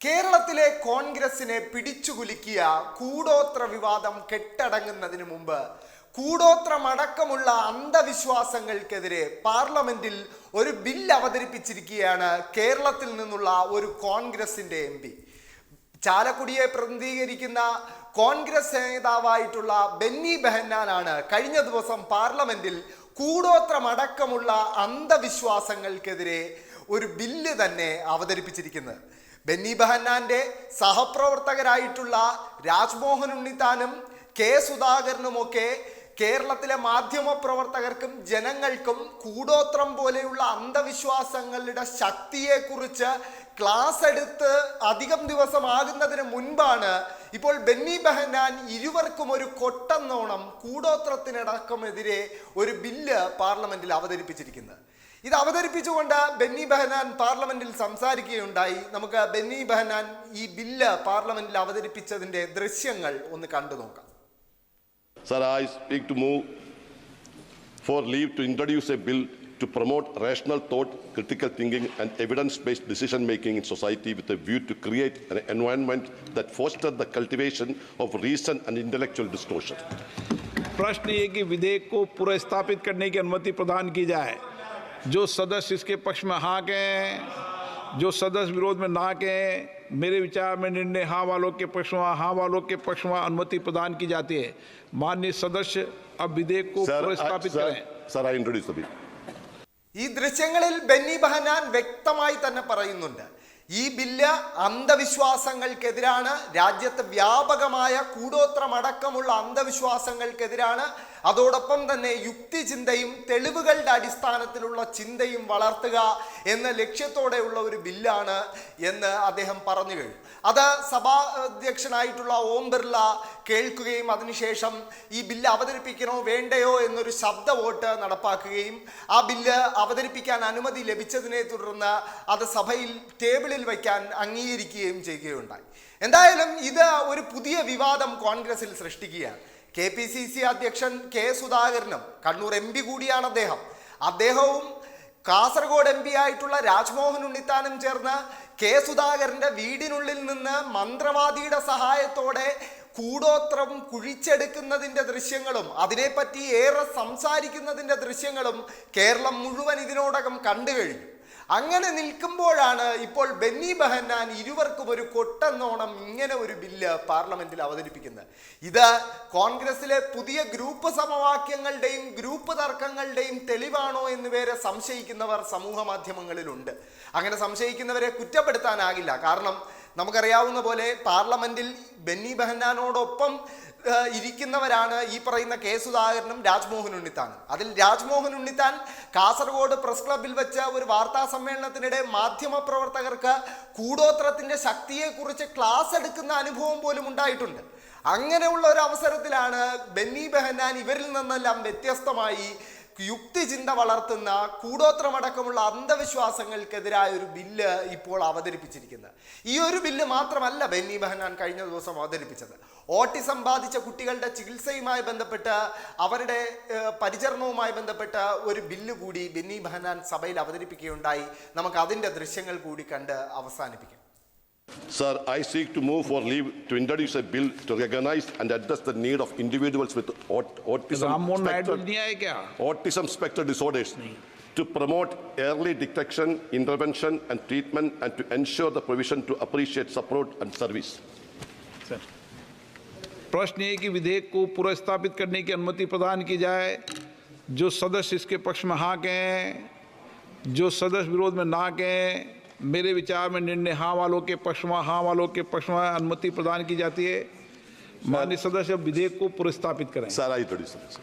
കേരളത്തിലെ കോൺഗ്രസിനെ പിടിച്ചുകുലുക്കിയ കൂടോത്ര വിവാദം കെട്ടടങ്ങുന്നതിന് മുമ്പ് കൂടോത്രമടക്കമുള്ള അന്ധവിശ്വാസങ്ങൾക്കെതിരെ പാർലമെന്റിൽ ഒരു ബിൽ അവതരിപ്പിച്ചിരിക്കുകയാണ് കേരളത്തിൽ നിന്നുള്ള ഒരു കോൺഗ്രസിന്റെ എം പി. ചാലക്കുടിയെ പ്രതിനിധീകരിക്കുന്ന കോൺഗ്രസ് നേതാവായിട്ടുള്ള ബെന്നി ബെഹന്നാനാണ് കഴിഞ്ഞ ദിവസം പാർലമെന്റിൽ കൂടോത്രമടക്കമുള്ള അന്ധവിശ്വാസങ്ങൾക്കെതിരെ ഒരു ബില്ല് തന്നെ അവതരിപ്പിച്ചിരിക്കുന്നത്. ബെന്നി ബഹന്നാന്റെ സഹപ്രവർത്തകരായിട്ടുള്ള രാജ്മോഹൻ ഉണ്ണിത്താനും കെ സുധാകരനുമൊക്കെ കേരളത്തിലെ മാധ്യമ പ്രവർത്തകർക്കും ജനങ്ങൾക്കും കൂടോത്രം പോലെയുള്ള അന്ധവിശ്വാസങ്ങളുടെ ശക്തിയെക്കുറിച്ച് ക്ലാസ് എടുത്ത് അധികം ദിവസമാകുന്നതിന് മുൻപാണ് ഇപ്പോൾ ബെന്നി ബെഹനാൻ ഇരുവർക്കും ഒരു കൊട്ടന്നോണം കൂടോത്രത്തിനടക്കമെതിരെ ഒരു ബില്ല് പാർലമെന്റിൽ അവതരിപ്പിച്ചിരിക്കുന്നത്. ഇത് അവതരിപ്പിച്ചുകൊണ്ട് ബെന്നി ബെഹനാൻ പാർലമെന്റിൽ സംസാരിക്കുകയുണ്ടായി നമുക്ക് ബെന്നി ബെഹനാൻ ഈ ബില്ല് പാർലമെന്റിൽ അവതരിപ്പിച്ചതിന്റെ ദൃശ്യങ്ങൾ ഒന്ന് കണ്ടു നോക്കാം Sir, I speak to move for leave to introduce a bill to promote rational thought, critical thinking, and evidence-based decision-making in society with a view to create an environment that fosters the cultivation of reason and intellectual discussion. प्रश्न ये कि विधेयक को पुनर्स्थापित करने की अनुमति प्रदान की जाए जो सदस्य इसके पक्ष में हाँ कहें जो सदस्य विरोध में ना कहें मेरे विचार में निर्णय हाँ वालों के पक्ष में हाँ वालों के पक्ष में अनुमति प्रदान की जाती है माननीय सदस्य अब विधेयक को Sir, I, पुनर्स्थापित sir, करें sir, I introduce the bill. ഈ ദൃശ്യങ്ങളിൽ ബെന്നി ബെഹനാൻ വ്യക്തമായി തന്നെ പറയുന്നുണ്ട് ഈ ബില്ല് അന്ധവിശ്വാസങ്ങൾക്കെതിരാണ് രാജ്യത്ത് വ്യാപകമായ കൂടോത്രമടക്കമുള്ള അന്ധവിശ്വാസങ്ങൾക്കെതിരാണ്. അതോടൊപ്പം തന്നെ യുക്തിചിന്തയും തെളിവുകളുടെ അടിസ്ഥാനത്തിലുള്ള ചിന്തയും വളർത്തുക എന്ന ലക്ഷ്യത്തോടെയുള്ള ഒരു ബില്ലാണ് എന്ന് അദ്ദേഹം പറഞ്ഞു കഴിഞ്ഞു. അത് സഭാ അധ്യക്ഷനായിട്ടുള്ള ഓം ബിർള കേൾക്കുകയും അതിനുശേഷം ഈ ബില്ല് അവതരിപ്പിക്കണോ വേണ്ടയോ എന്നൊരു ശബ്ദ വോട്ട് നടപ്പാക്കുകയും ആ ബില്ല് അവതരിപ്പിക്കാൻ അനുമതി ലഭിച്ചതിനെ തുടർന്ന് അത് സഭയിൽ ടേബിളിൽ വയ്ക്കാൻ അംഗീകരിക്കുകയും ചെയ്യുകയുണ്ടായി. എന്തായാലും ഇത് ഒരു പുതിയ വിവാദം കോൺഗ്രസിൽ സൃഷ്ടിക്കുകയാണ്. കെ പി സി സി അധ്യക്ഷൻ കെ സുധാകരനും കണ്ണൂർ എം പി കൂടിയാണ് അദ്ദേഹം. അദ്ദേഹവും കാസർഗോഡ് എം പി ആയിട്ടുള്ള രാജ്മോഹൻ ഉണ്ണിത്താനും ചേർന്ന് കെ സുധാകരന്റെ വീടിനുള്ളിൽ നിന്ന് മന്ത്രവാദിയുടെ സഹായത്തോടെ കൂടോത്രം കുഴിച്ചെടുക്കുന്നതിന്റെ ദൃശ്യങ്ങളും അതിനെപ്പറ്റി ഏറെ സംസാരിക്കുന്നതിന്റെ ദൃശ്യങ്ങളും കേരളം മുഴുവൻ ഇതിനോടകം കണ്ടു കഴിഞ്ഞു. അങ്ങനെ നിൽക്കുമ്പോഴാണ് ഇപ്പോൾ ബെന്നി ബെഹന്നാൻ ഇരുവർക്കും ഒരു കൊട്ടെന്നോണം ഇങ്ങനെ ഒരു ബില്ല് പാർലമെന്റിൽ അവതരിപ്പിക്കുന്നത്. ഇത് കോൺഗ്രസിലെ പുതിയ ഗ്രൂപ്പ് സമവാക്യങ്ങളുടെയും ഗ്രൂപ്പ് തർക്കങ്ങളുടെയും തെളിവാണോ എന്ന് വരെ സംശയിക്കുന്നവർ സമൂഹ മാധ്യമങ്ങളിലുണ്ട്. അങ്ങനെ സംശയിക്കുന്നവരെ കുറ്റപ്പെടുത്താനാകില്ല. കാരണം നമുക്കറിയാവുന്ന പോലെ പാർലമെന്റിൽ ബെന്നി ബെഹനാനോടൊപ്പം ഇരിക്കുന്നവരാണ് ഈ പറയുന്ന കെ സുധാകരനും രാജ്മോഹൻ ഉണ്ണിത്താൻ. അതിൽ രാജ്മോഹൻ ഉണ്ണിത്താൻ കാസർഗോഡ് പ്രസ് ക്ലബിൽ വെച്ച ഒരു വാർത്താ സമ്മേളനത്തിനിടെ മാധ്യമ പ്രവർത്തകർക്ക് കൂടോത്രത്തിന്റെ ശക്തിയെക്കുറിച്ച് ക്ലാസ് എടുക്കുന്ന അനുഭവം പോലും ഉണ്ടായിട്ടുണ്ട്. അങ്ങനെയുള്ള ഒരു അവസരത്തിലാണ് ബെന്നി ബെഹന്നാൻ ഇവരിൽ നിന്നെല്ലാം വ്യത്യസ്തമായി യുക്തിചിന്ത വളർത്തുന്ന കൂടോത്രമടക്കമുള്ള അന്ധവിശ്വാസങ്ങൾക്കെതിരായ ഒരു ബില്ല് ഇപ്പോൾ അവതരിപ്പിച്ചിരിക്കുന്നത്. ഈ ഒരു ബില്ല് മാത്രമല്ല ബെന്നി ബെഹനാൻ കഴിഞ്ഞ ദിവസം അവതരിപ്പിച്ചത്. ഓട്ടിസം ബാധിച്ച കുട്ടികളുടെ ചികിത്സയുമായി ബന്ധപ്പെട്ട് അവരുടെ പരിചരണവുമായി ബന്ധപ്പെട്ട ഒരു ബില്ല് കൂടി ബെന്നി ബെഹനാൻ സഭയിൽ അവതരിപ്പിക്കുകയുണ്ടായി. നമുക്ക് അതിന്റെ ദൃശ്യങ്ങൾ കൂടി കണ്ട് അവസാനിപ്പിക്കാം. Sir, I seek to move for leave to introduce a bill to recognize and address the need of individuals with aut- autism spectrum- autism spectrum disorders to promote early detection, intervention, and treatment, and to ensure the provision to appreciate support and service. प्रश्न ये कि विधेयक को पुनर्स्थापित करने की अनुमति प्रदान की जाए जो सदस्य इसके पक्ष में हाँ कहें जो सदस्य विरोध में ना कहें मेरे विचार में निर्णय हाँ वालों के पक्ष में हाँ वालों के पक्ष में अनुमति प्रदान की जाती है माननीय सदस्य विधेयक को पुरस्थापित करें सारा ही थोड़ी this.